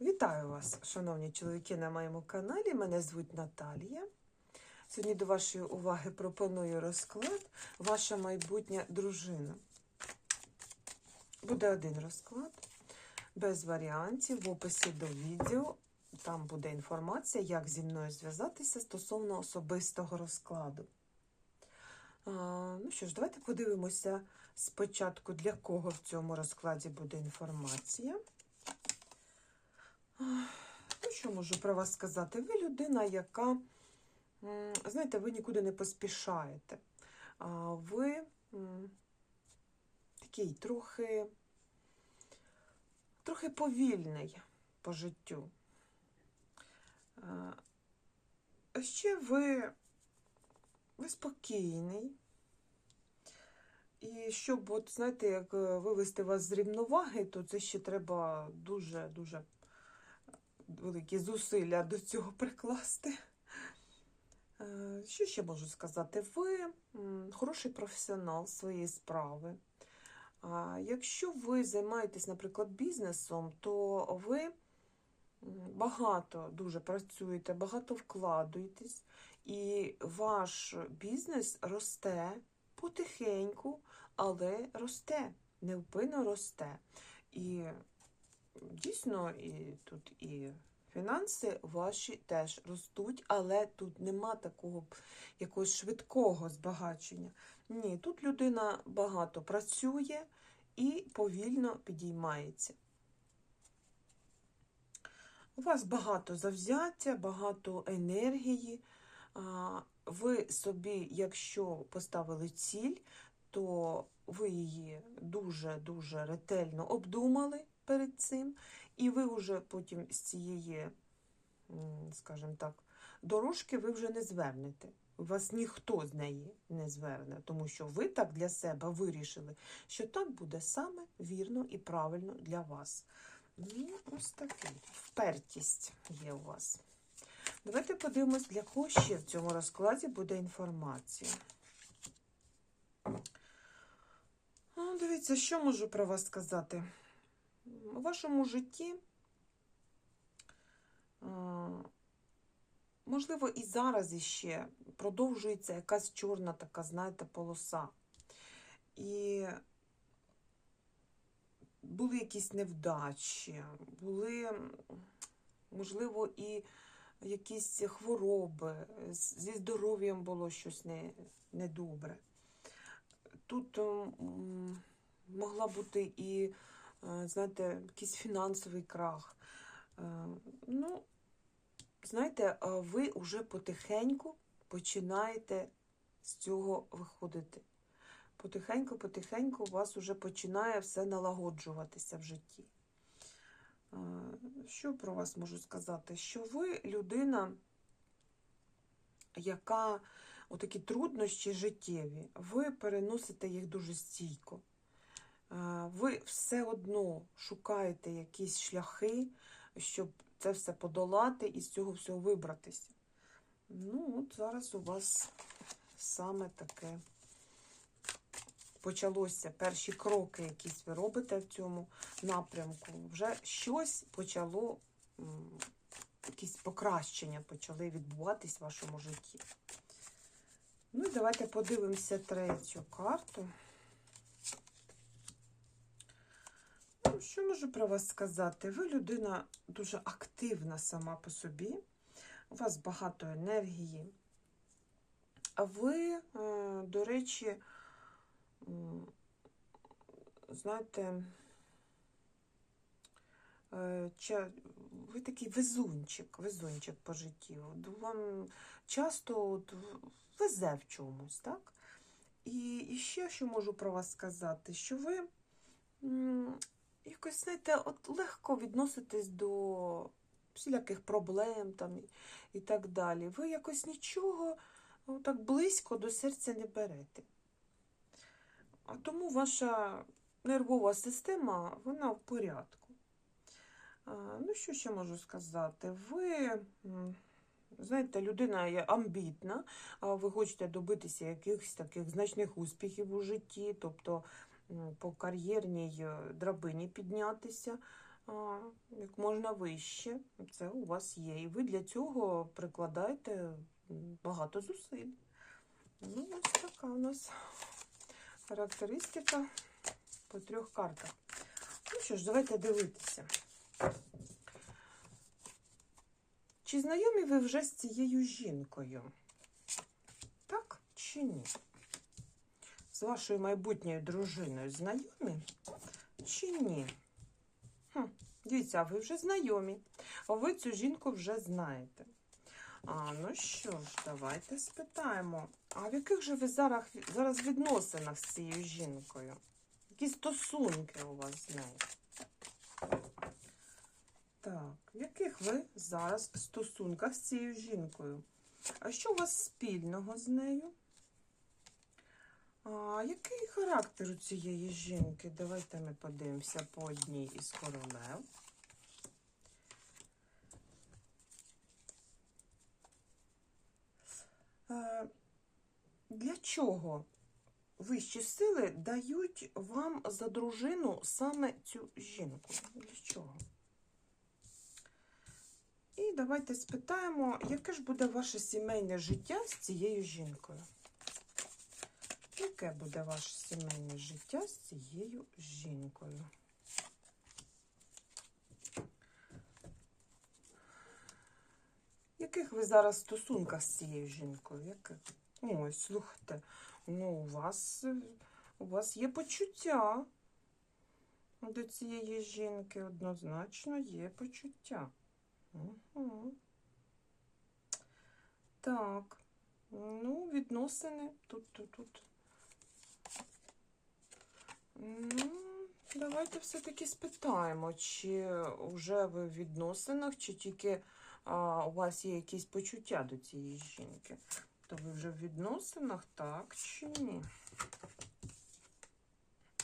Вітаю вас, шановні чоловіки, на моєму каналі. Мене звуть Наталія. Сьогодні до вашої уваги пропоную розклад Ваша майбутня дружина. Буде один розклад, без варіантів. В описі до відео там буде інформація, як зі мною зв'язатися стосовно особистого розкладу. Ну що ж, давайте подивимося спочатку, для кого в цьому розкладі буде інформація. Ну, що можу про вас сказати? Ви людина, яка, знаєте, ви нікуди не поспішаєте. Ви такий трохи, трохи повільний по життю. А Ще ви, ви спокійний. І щоб, от, знаєте, як е, вивести вас з рівноваги, то це ще треба дуже-дуже великі зусилля до цього прикласти. Е, Що ще можу сказати? Ви хороший професіонал своєї справи. Якщо ви займаєтесь, наприклад, бізнесом, то ви багато дуже працюєте, багато вкладуєтесь, і ваш бізнес росте потихеньку, але росте, невпинно росте. І дійсно, і тут і фінанси ваші теж ростуть, але тут нема такого якогось швидкого збагачення. Ні, тут людина багато працює і повільно підіймається. У вас багато завзяття, багато енергії. Ви собі, якщо поставили ціль, то ви її дуже-дуже ретельно обдумали перед цим, і ви вже потім з цієї, скажімо так, дорожки ви вже не звернете. Вас ніхто з неї не зверне, тому що ви так для себе вирішили, що так буде саме вірно і правильно для вас. Ну, ось такий впертість є у вас. Давайте подивимось, для кого ще в цьому розкладі буде інформація. Ну, дивіться, що можу про вас сказати. У вашому житті, е, можливо, і зараз іще продовжується якась чорна така, знаєте, полоса. І були якісь невдачі, були, можливо, і якісь хвороби, зі здоров'ям було щось не, недобре. Тут могла бути і, знаєте, якийсь фінансовий крах. Е, Ну, знаєте, ви вже потихеньку починаєте з цього виходити. Потихеньку, потихеньку у вас вже починає все налагоджуватися в житті. Е, Що про вас можу сказати? Що ви людина, яка отакі труднощі життєві, ви переносите їх дуже стійко. Ви все одно шукаєте якісь шляхи, щоб це все подолати і з цього всього вибратися. Ну, от зараз у вас саме таке почалося. Перші кроки, якісь ви робите в цьому напрямку. Вже щось почало, якісь покращення почали відбуватись в вашому житті. Ну і давайте подивимося третю карту. Що можу про вас сказати? Ви людина дуже активна сама по собі, у вас багато енергії. А ви, е, до речі, знаєте, е, ви такий везунчик, везунчик по житті. Вам часто от везе в чомусь, так? І, і ще що можу про вас сказати, що ви якось, знаєте, от легко відноситесь до всіляких проблем там, і, так далі. Ви якось нічого ну, так близько до серця не берете. А тому ваша нервова система, вона в порядку. Ну, що ще можу сказати? Ви, знаєте, людина є амбітна, а ви хочете добитися якихось таких значних успіхів у житті, тобто по кар'єрній е, драбині піднятися. Як можна вище. Це у вас є. І ви для цього прикладаєте багато зусиль. Ну, ось така у нас характеристика по трьох картах. Ну що ж, давайте дивитися. Чи знайомі ви вже з цією жінкою? Так чи ні? З вашою майбутньою дружиною знайомі чи ні? Хм, дивіться, ви вже знайомі. Ви цю жінку вже знаєте. А, ну що ж, давайте спитаємо. А в яких же ви зараз, зараз відносинах з цією жінкою? Які стосунки у вас з нею? Так, в яких ви зараз стосунках з цією жінкою? А що у вас спільного з нею? А який характер у цієї жінки? Давайте ми подивимося по одній із королев. Е, Для чого вищі сили дають вам за дружину саме цю жінку? Для чого? І давайте спитаємо, яке ж буде ваше сімейне життя з цією жінкою? Яке буде ваше сімейне життя з цією жінкою? Яких ви зараз стосунках з цією жінкою? Яких? Ой, слухайте, ну у вас, у вас є почуття до цієї жінки, однозначно є почуття. Угу. Так, ну, відносини тут, тут, тут. Ну, давайте все-таки спитаємо, чи вже ви в відносинах, чи тільки а, у вас є якісь почуття до цієї жінки. То ви вже в відносинах, так чи ні?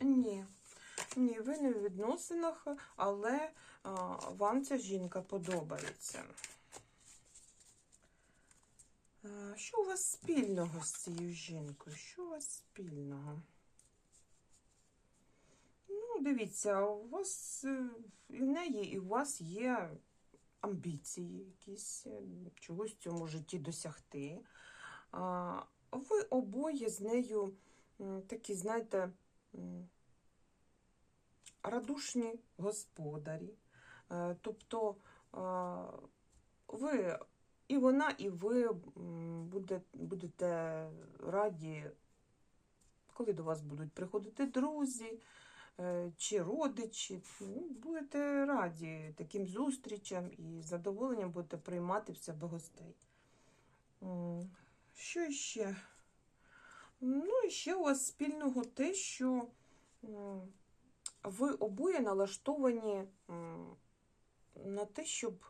Ні. Ні, ви не в відносинах, але а, вам ця жінка подобається. А, що у вас спільного з цією жінкою? Що у вас спільного? Дивіться, у вас е, і в неї, і у вас є амбіції якісь, е, чогось в цьому житті досягти. Ви обоє з нею такі, знаєте, радушні господарі. Е, Тобто ви і вона, і ви будете раді, коли до вас будуть приходити друзі чи родичі. Ну, Будете раді таким зустрічам і задоволенням будете приймати в себе гостей. Що ще? Ну, і ще у вас спільного те, що ви обоє налаштовані на те, щоб,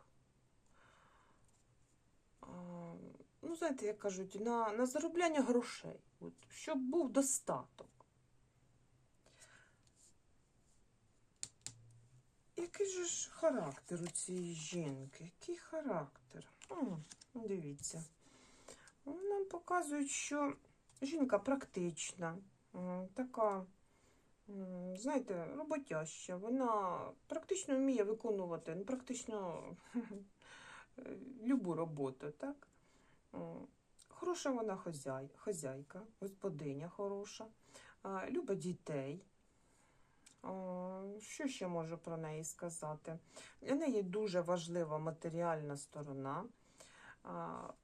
ну, знаєте, як кажуть, на, на заробляння грошей, От, щоб був достаток. Який же ж характер у цієї жінки? Який характер? М, дивіться. Нам показують, що жінка практична, така, знаєте, роботяща. Вона практично вміє виконувати, ну, практично е, любу роботу, так? Хороша вона хозяй, хозяйка, господиня хороша, любить дітей. Що ще можу про неї сказати? Для неї дуже важлива матеріальна сторона.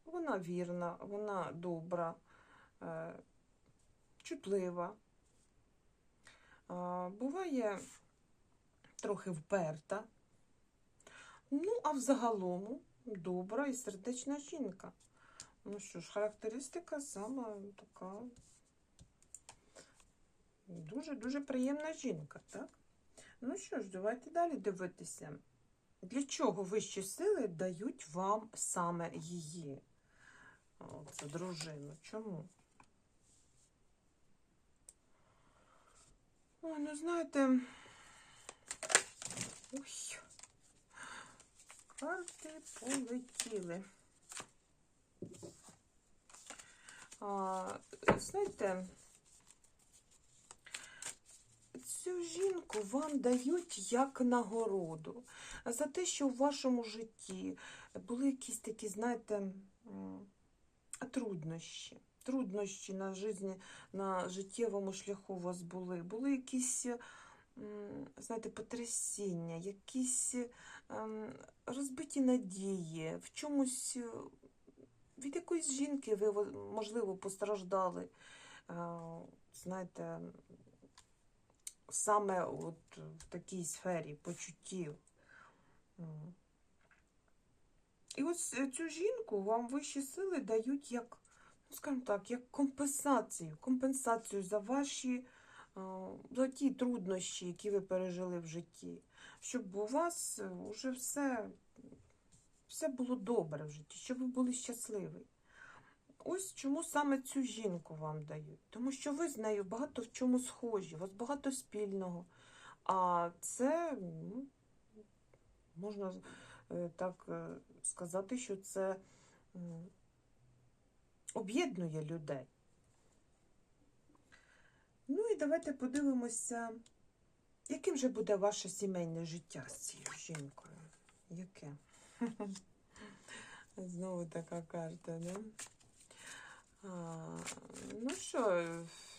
Вона вірна, вона добра, е, чутлива. Буває трохи вперта. Ну, а взагалом добра і сердечна жінка. Ну що ж, характеристика саме така дуже-дуже приємна жінка, так? Ну що ж, давайте далі дивитися. Для чого вищі сили дають вам саме її? Це дружину. Чому? Ой, ну знаєте. Ой. Карти полетіли. А, знаєте, цю жінку вам дають як нагороду за те, що в вашому житті були якісь такі, знаєте, труднощі. Труднощі на житті, на життєвому шляху у вас були. Були якісь, знаєте, потрясіння, якісь ем, розбиті надії, в чомусь е, від якоїсь жінки ви, можливо, постраждали. Е, Знаєте, саме от в такій сфері почуттів. І ось е, цю жінку вам вищі сили дають як, ну скажімо так, як компенсацію, компенсацію за ваші е, за ті труднощі, які ви пережили в житті, щоб у вас вже все, все було добре в житті, щоб ви були щасливі. Ось чому саме цю жінку вам дають. Тому що ви з нею багато в чому схожі, у вас багато спільного. А це ну, можна е, так е, сказати, що це об'єднує людей. Ну і давайте подивимося, яким же буде ваше сімейне життя з цією жінкою. Яке? Знову така карта, да? Ну що,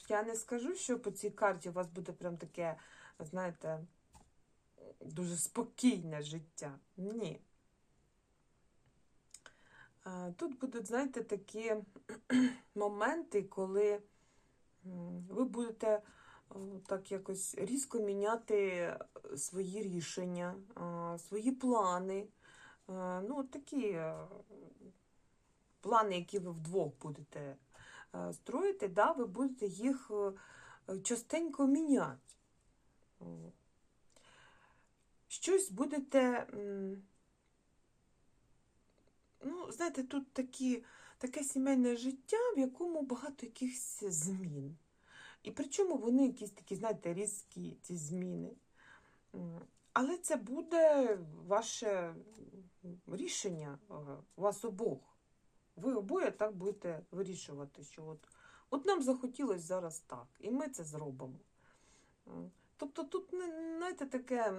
я не скажу, що по цій карті у вас буде прям таке, знаєте, дуже спокійне життя. Ні. Тут будуть, знаєте, такі моменти, коли ви будете так якось різко міняти свої рішення, свої плани. Ну, такі плани, які ви вдвох будете е, строїти, да, ви будете їх е, частенько міняти. Щось будете. Ну, знаєте, тут такі, таке сімейне життя, в якому багато якихось змін. І причому вони якісь такі, знаєте, різкі, ці зміни. Але це буде ваше рішення е, вас обох. Ви обоє так будете вирішувати, що от, от нам захотілося зараз так, і ми це зробимо. Тобто тут, знаєте, таке,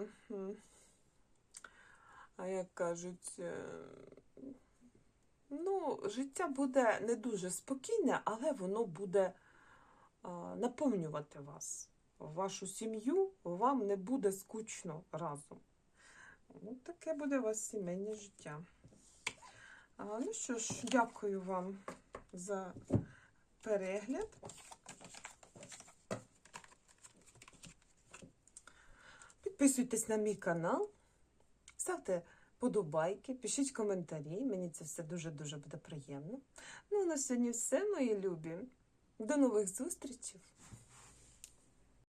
а як кажуть, е, ну, життя буде не дуже спокійне, але воно буде наповнювати вас. Вашу сім'ю вам не буде скучно разом. Ну, таке буде у вас сімейне життя. Ну що ж, дякую вам за перегляд. Підписуйтесь на мій канал, ставте подобайки, пишіть коментарі. Мені це все дуже-дуже буде приємно. Ну, на сьогодні все, мої любі. До нових зустрічей!